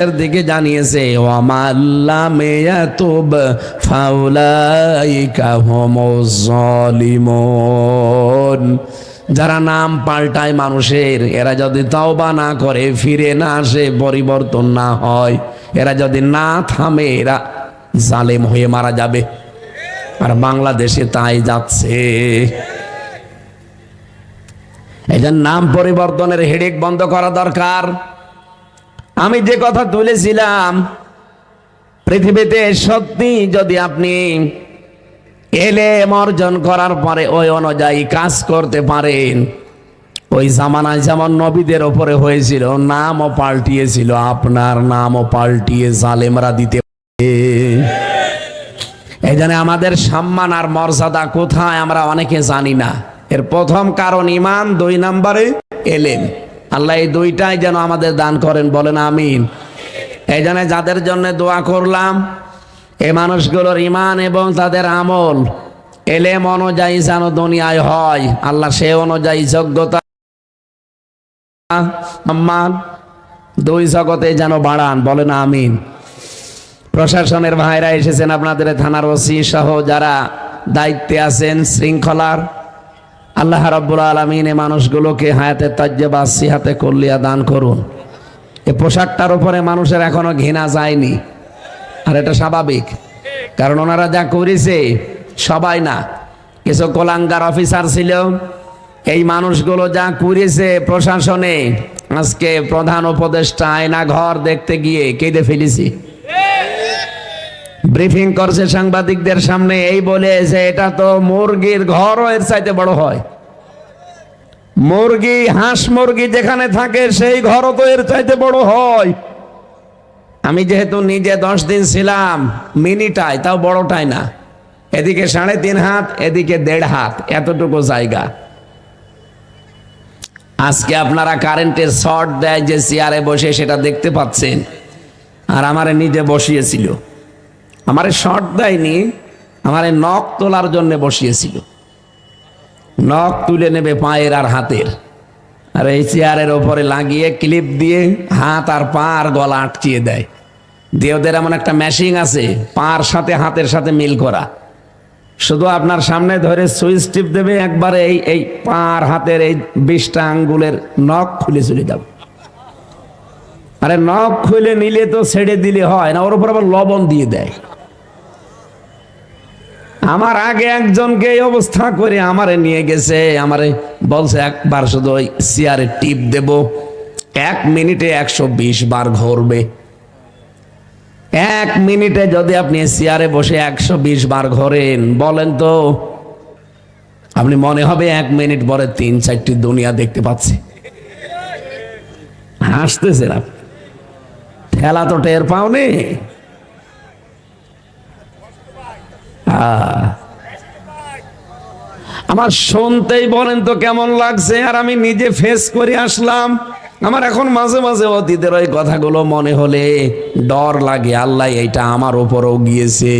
এর দিকে জানিয়েছে ওয়ামাল্লামেয়াতুব ফাউলাইকা যারা নাম পাল্টায় মানুষের, এরা যদি তওবা না করে, ফিরে না আসে, পরিবর্তন না হয়। এরা যদি না থামে, এরা জালেম হয়ে মারা যাবে। আর বাংলাদেশে তাই যাচ্ছে। এই নাম পরিবর্তনের হেডেক বন্ধ করা দরকার। আমি যে কথা তুলেছিলাম, পৃথিবীতে সত্যি যদি আপনি এলেম অর্জন করার পরে ওই অনুযায়ী কাজ করতে পারেন, ওই জামানায় যেমন নবীদের ওপরে হয়েছিল, নামও পাল্টিয়েছিল, আপনার নামও পাল্টিয়ে জালেমরা দিতে এই জন্য আমাদের সম্মান আর মর্যাদা কোথায় আমরা অনেকে জানি না। এর প্রথম কারণ ইমান, দুই নম্বরে এলেম। আল্লাহ এই দুইটাই যেন আমাদের দান করেন, বলেন আমিন। এই জন্য যাদের জন্য দোয়া করলাম, এ মানুষগুলোর ইমান এবং তাদের আমল এলেম অনুযায়ী যেন দুনিয়ায় হয়। আল্লাহ সে অনুযায়ী যোগ্যতা সম্মান দুই জগতে যেন বাড়ান, বলেন আমিন। প্রশাসনের ভাইরা এসেছেন, আপনাদের থানার ওসি সহ যারা দায়িত্বে আছেন, শৃঙ্খলার আল্লাহ রাব্বুল আলমিন এ মানুষগুলোকে হায়াতে তাজ্জেবা, সিহাতে কল্লিয়া দান করুন। এ পোশাকটার উপরে মানুষের এখনও ঘৃণা যায়নি। আর এটা স্বাভাবিক। কারণ ওনারা যা করেছে, সবাই না। কিছু কোলাঙ্গার অফিসার ছিল। এই মানুষগুলো যা করেছে প্রশাসনে, আজকে প্রধান উপদেষ্টা আয়না ঘর দেখতে গিয়ে কেঁদে ফেলেছি। ব্রিফিং করছে সাংবাদিকদের সামনে, এই বলে যে এটা তো মুরগির ঘরও এর চাইতে বড় হয়। মুরগি, হাঁস মুরগি যেখানে থাকে, সেই ঘরও তো এর চাইতে বড় হয়। আমি যেহেতু নিজে দশ দিন ছিলাম মিনিটাই তাও বড়টাই না। এদিকে সাড়ে তিন হাত, এদিকে দেড় হাত, এতটুকু জায়গা। আজকে আপনারা কারেন্টের শর্ট দেয় যে চেয়ারে বসে সেটা দেখতে পাচ্ছেন, আর আমারে নিজে বসিয়েছিল। আমারে শর্ট দেয়নি, আমারে নখ তোলার জন্য বসিয়েছিল। নখ তুলে নেবে পায়ের আর হাতের। আর এই চেয়ারের ওপরে লাগিয়ে ক্লিপ দিয়ে হাত আর পা আর গলা আটকিয়ে দেয়। দিয়ে ওদের এমন একটা মেশিন আছে, পার সাথে হাতের সাথে মিল করা। শুধু আপনার সামনে ধরে সুইচ টিপ দেবে, একবারে এই এই পার হাতের এই বিশটা আঙ্গুলের নখ খুলে চলে যাবে। আরে নখ খুলে নিলে তো ছেড়ে দিলে হয় না, ওর উপর আবার লবণ দিয়ে দেয়। আমার আগে একজনকে অবস্থা করে আমারে নিয়ে গেছে, আমারে বলছে একবার শুধু ওই চেয়ারে টিপ দেব, এক মিনিটে একশো বিশ বার ঘুরবে। এক মিনিটে যদি আপনি চেয়ারে বসে একশো বিশ বার ঘোরেন, বলেন তো, আপনি মনে হবে এক মিনিট পরে তিন চারটি দুনিয়া দেখতে পাচ্ছি। হাসতেছেন আপনি। ঠেলা তো টের পাওনি। আমার শুনতেই বলেন তো কেমন লাগছে, আর আমি নিজে ফেস করে আসলাম। আমার এখন মাঝে মাঝে অতীতের ওই কথাগুলো মনে হলে ডর লাগে, আল্লাহ এইটা আমার ওপরও গিয়েছে।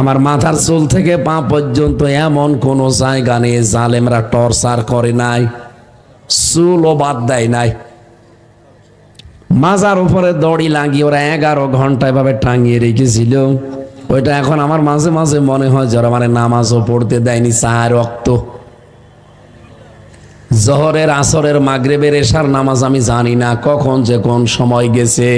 আমার মাথার চুল থেকে পা পর্যন্ত এমন কোনো জায়গা নেই, জালেমরা টর্চার করে নাই, চুলও বাদ দেয় নাই। মাজার উপরে দড়ি লাগিয়ে ওরা এগারো ঘণ্টা এভাবে টাঙিয়ে রেখেছিল। ওইটা এখন আমার মাঝে মাঝে মনে হয় যারা মানে নামাজও পড়তে দেয়নি চার রক্ত। জহরের, আসরের, মাগরেবের, এশার নামাজ আমি জানি না কখন যে কোন সময় গেছে।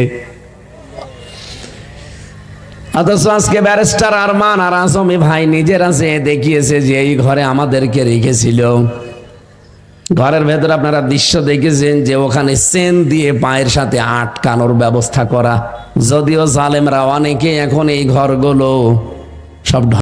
অথচ আজকে ব্যারিস্টার আরমান আর আজমি ভাই নিজেরা যে দেখিয়েছে যে এই ঘরে আমাদেরকে রেখেছিল। ঘরের ভেতর আপনারা দৃশ্য দেখেছেন যে ওখানে চেন দিয়ে পায়ের সাথে আটকানোর ব্যবস্থা করা। যদিও জালেমরা অনেকে এখন এই ঘরগুলো সব